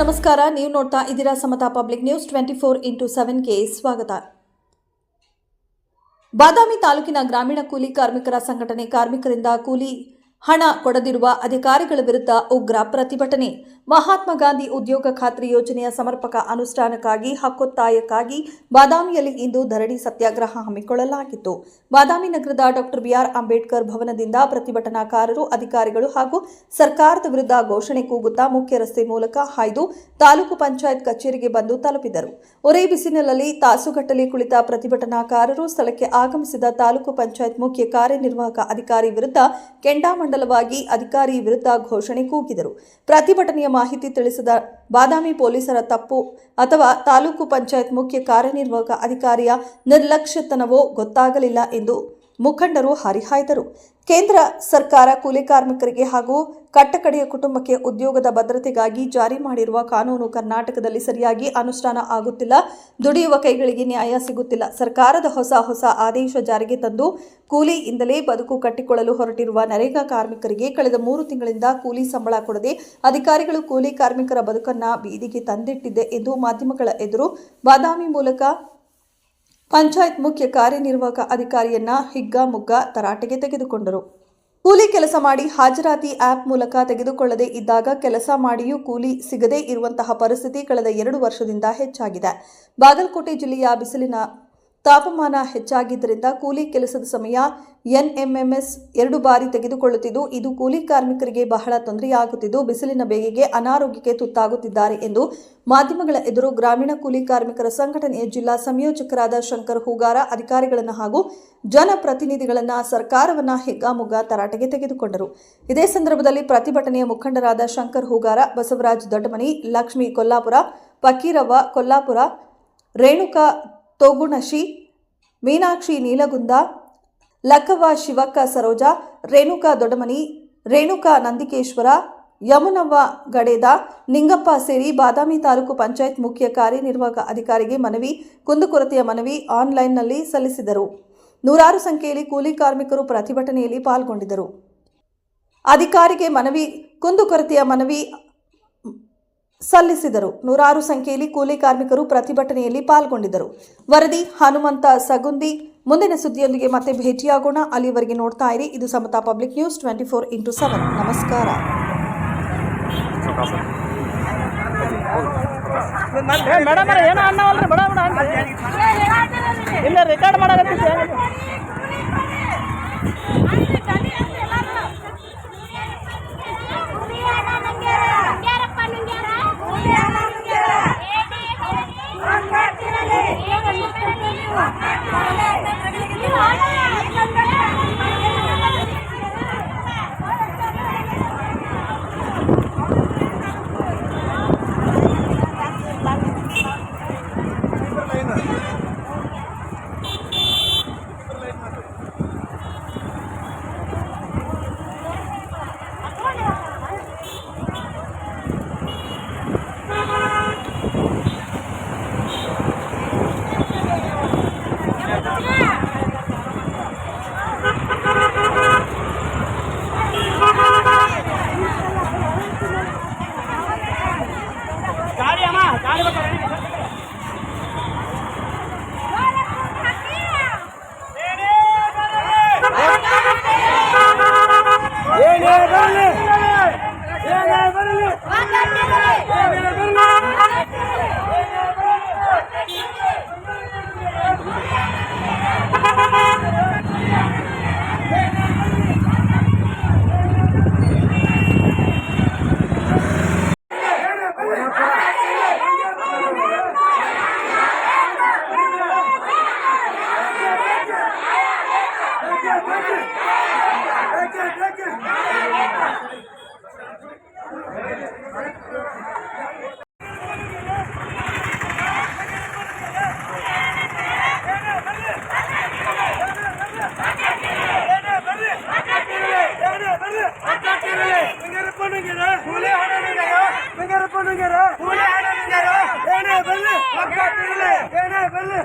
ನಮಸ್ಕಾರ, ನೀವು ನೋಡ್ತಾ ಇದ್ದೀರಾ Samata public news twenty four into ಸೆವೆನ್ಗೆ ಸ್ವಾಗತ. ಬಾದಾಮಿ ತಾಲೂಕಿನ ಗ್ರಾಮೀಣ ಕೂಲಿ ಕಾರ್ಮಿಕರ ಸಂಘಟನೆ ಕಾರ್ಮಿಕರಿಂದ ಕೂಲಿ ಹಣ ಕೊಡದಿರುವ ಅಧಿಕಾರಿಗಳ ವಿರುದ್ಧ ಉಗ್ರ ಪ್ರತಿಭಟನೆ. ಮಹಾತ್ಮ ಗಾಂಧಿ ಉದ್ಯೋಗ ಖಾತ್ರಿ ಯೋಜನೆಯ ಸಮರ್ಪಕ ಅನುಷ್ಠಾನಕ್ಕಾಗಿ, ಹಕ್ಕೊತ್ತಾಯಕ್ಕಾಗಿ ಬಾದಾಮಿಯಲ್ಲಿ ಇಂದು ಧರಣಿ ಸತ್ಯಾಗ್ರಹ ಹಮ್ಮಿಕೊಳ್ಳಲಾಗಿತ್ತು. ಬಾದಾಮಿ ನಗರದ ಡಾಕ್ಟರ್ ಬಿಆರ್ ಅಂಬೇಡ್ಕರ್ ಭವನದಿಂದ ಪ್ರತಿಭಟನಾಕಾರರು, ಅಧಿಕಾರಿಗಳು ಹಾಗೂ ಸರ್ಕಾರದ ವಿರುದ್ಧ ಘೋಷಣೆ ಕೂಗುತ್ತಾ ಮುಖ್ಯ ರಸ್ತೆ ಮೂಲಕ ಹಾಯ್ದು ತಾಲೂಕು ಪಂಚಾಯತ್ ಕಚೇರಿಗೆ ಬಂದು ತಲುಪಿದರು. ಒರೇ ಬಿಸಿಲಿನಲ್ಲಿ ತಾಸುಗಟ್ಟಲೆ ಕುಳಿತ ಪ್ರತಿಭಟನಾಕಾರರು ಸ್ಥಳಕ್ಕೆ ಆಗಮಿಸಿದ ತಾಲೂಕು ಪಂಚಾಯತ್ ಮುಖ್ಯ ಕಾರ್ಯನಿರ್ವಾಹಕ ಅಧಿಕಾರಿ ವಿರುದ್ಧ ಕೆಂಡಾಮಂಡಲವಾಗಿ ಅಧಿಕಾರಿ ವಿರುದ್ಧ ಘೋಷಣೆ ಕೂಗಿದರು. ಪ್ರತಿಭಟನೆಯ ಮಾಹಿತಿ ತಿಳಿಸಿದ ಬಾದಾಮಿ ಪೊಲೀಸರ ತಪ್ಪು ಅಥವಾ ತಾಲೂಕು ಪಂಚಾಯತ್ ಮುಖ್ಯ ಕಾರ್ಯನಿರ್ವಾಹಕ ಅಧಿಕಾರಿಯ ನಿರ್ಲಕ್ಷ್ಯತನವೋ ಗೊತ್ತಾಗಲಿಲ್ಲ ಎಂದು ಮುಖಂಡರು ಹರಿಹಾಯ್ದರು. ಕೇಂದ್ರ ಸರ್ಕಾರ ಕೂಲಿ ಕಾರ್ಮಿಕರಿಗೆ ಹಾಗೂ ಕಟ್ಟಕಡೆಯ ಕುಟುಂಬಕ್ಕೆ ಉದ್ಯೋಗದ ಭದ್ರತೆಗಾಗಿ ಜಾರಿ ಮಾಡಿರುವ ಕಾನೂನು ಕರ್ನಾಟಕದಲ್ಲಿ ಸರಿಯಾಗಿ ಅನುಷ್ಠಾನ ಆಗುತ್ತಿಲ್ಲ. ದುಡಿಯುವ ಕೈಗಳಿಗೆ ನ್ಯಾಯ ಸಿಗುತ್ತಿಲ್ಲ. ಸರ್ಕಾರದ ಹೊಸ ಹೊಸ ಆದೇಶ ಜಾರಿಗೆ ತಂದು ಕೂಲಿಯಿಂದಲೇ ಬದುಕು ಕಟ್ಟಿಕೊಳ್ಳಲು ಹೊರಟಿರುವ ನರೇಗಾ ಕಾರ್ಮಿಕರಿಗೆ ಕಳೆದ ಮೂರು ತಿಂಗಳಿಂದ ಕೂಲಿ ಸಂಬಳ ಕೊಡದೆ ಅಧಿಕಾರಿಗಳು ಕೂಲಿ ಕಾರ್ಮಿಕರ ಬದುಕನ್ನ ಬೀದಿಗೆ ತಂದಿಟ್ಟಿದೆ ಎಂದು ಮಾಧ್ಯಮಗಳ ಎದುರು ಬಾದಾಮಿ ಮೂಲಕ ಪಂಚಾಯತ್ ಮುಖ್ಯ ಕಾರ್ಯನಿರ್ವಾಹಕ ಅಧಿಕಾರಿಯನ್ನ ಹಿಗ್ಗಾಮುಗ್ಗ ತರಾಟೆಗೆ ತೆಗೆದುಕೊಂಡರು. ಕೂಲಿ ಕೆಲಸ ಮಾಡಿ ಹಾಜರಾತಿ ಆ್ಯಪ್ ಮೂಲಕ ತೆಗೆದುಕೊಳ್ಳದೆ ಇದ್ದಾಗ ಕೆಲಸ ಮಾಡಿಯೂ ಕೂಲಿ ಸಿಗದೇ ಇರುವಂತಹ ಪರಿಸ್ಥಿತಿ ಕಳೆದ ಎರಡು ವರ್ಷದಿಂದ ಹೆಚ್ಚಾಗಿದೆ. ಬಾಗಲಕೋಟೆ ಜಿಲ್ಲೆಯ ಬಿಸಿಲಿನ ತಾಪಮಾನ ಹೆಚ್ಚಾಗಿದ್ದರಿಂದ ಕೂಲಿ ಕೆಲಸದ ಸಮಯ ಎನ್ಎಂಎಂಎಸ್ ಎರಡು ಬಾರಿ ತೆಗೆದುಕೊಳ್ಳುತ್ತಿದ್ದು, ಇದು ಕೂಲಿ ಕಾರ್ಮಿಕರಿಗೆ ಬಹಳ ತೊಂದರೆಯಾಗುತ್ತಿದ್ದು, ಬಿಸಿಲಿನ ಬೇಗೆಗೆ ಅನಾರೋಗ್ಯಕ್ಕೆ ತುತ್ತಾಗುತ್ತಿದ್ದಾರೆ ಎಂದು ಮಾಧ್ಯಮಗಳ ಎದುರು ಗ್ರಾಮೀಣ ಕೂಲಿ ಕಾರ್ಮಿಕರ ಸಂಘಟನೆಯ ಜಿಲ್ಲಾ ಸಂಯೋಜಕರಾದ ಶಂಕರ್ ಹೂಗಾರ ಅಧಿಕಾರಿಗಳನ್ನು ಹಾಗೂ ಜನಪ್ರತಿನಿಧಿಗಳನ್ನು ಸರ್ಕಾರವನ್ನು ಹೆಗ್ಗಾಮುಗ್ಗ ತರಾಟೆಗೆ ತೆಗೆದುಕೊಂಡರು. ಇದೇ ಸಂದರ್ಭದಲ್ಲಿ ಪ್ರತಿಭಟನೆಯ ಮುಖಂಡರಾದ ಶಂಕರ್ ಹೂಗಾರ, ಬಸವರಾಜ್ ದೊಡ್ಡಮನಿ ಲಕ್ಷ್ಮೀ ಕೊಲ್ಲಾಪುರ, ಫಕೀರವ್ವ ಕೊಲ್ಲಾಪುರ, ರೇಣುಕಾ ತೋಗುಣಶಿ, ಮೀನಾಕ್ಷಿ ನೀಲಗುಂದ ಲಕ್ಕವ್ವ ಶಿವಕ್ಕ ಸರೋಜ, ರೇಣುಕಾ ದೊಡಮನಿ ರೇಣುಕಾ ನಂದಿಕೇಶ್ವರ, ಯಮುನವ್ವ ಗಡೇದ, ನಿಂಗಪ್ಪ ಸೇರಿ ಬಾದಾಮಿ ತಾಲೂಕು ಪಂಚಾಯತ್ ಮುಖ್ಯ ಕಾರ್ಯನಿರ್ವಾಹಕ ಅಧಿಕಾರಿಗೆ ಮನವಿ, ಕುಂದುಕೊರತೆಯ ಮನವಿ ಆನ್ಲೈನ್ನಲ್ಲಿ ಸಲ್ಲಿಸಿದರು. ನೂರಾರು ಸಂಖ್ಯೆಯಲ್ಲಿ ಕೂಲಿ ಕಾರ್ಮಿಕರು ಪ್ರತಿಭಟನೆಯಲ್ಲಿ ಪಾಲ್ಗೊಂಡಿದ್ದರು. ಅಧಿಕಾರಿಗೆ ಮನವಿ, ಕುಂದುಕೊರತೆಯ ಮನವಿ ಸಲ್ಲಿಸಿದರು. ನೂರಾರು ಸಂಖ್ಯೆಯಲ್ಲಿ ಕೂಲಿ ಕಾರ್ಮಿಕರು ಪ್ರತಿಭಟನೆಯಲ್ಲಿ ಪಾಲ್ಗೊಂಡಿದ್ದರು. ವರದಿ ಹನುಮಂತ ಸಗುಂದಿ. ಮುಂದಿನ ಸುದ್ದಿಯೊಂದಿಗೆ ಮತ್ತೆ ಭೇಟಿಯಾಗೋಣ. ಅಲ್ಲಿವರೆಗೆ ನೋಡ್ತಾ ಇರಿ. ಇದು Samata public news twenty four into seven. ನಮಸ್ಕಾರ. ಮೇಡಮ್ ಏನೋ ಬಡ ಬಡ ಇಲ್ಲ ರೆಕಾರ್ಡ್ ಕೂಲಿ ಹಣ ಏನೇ ಬರಲಿ ಏನೇ ಬರಲಿ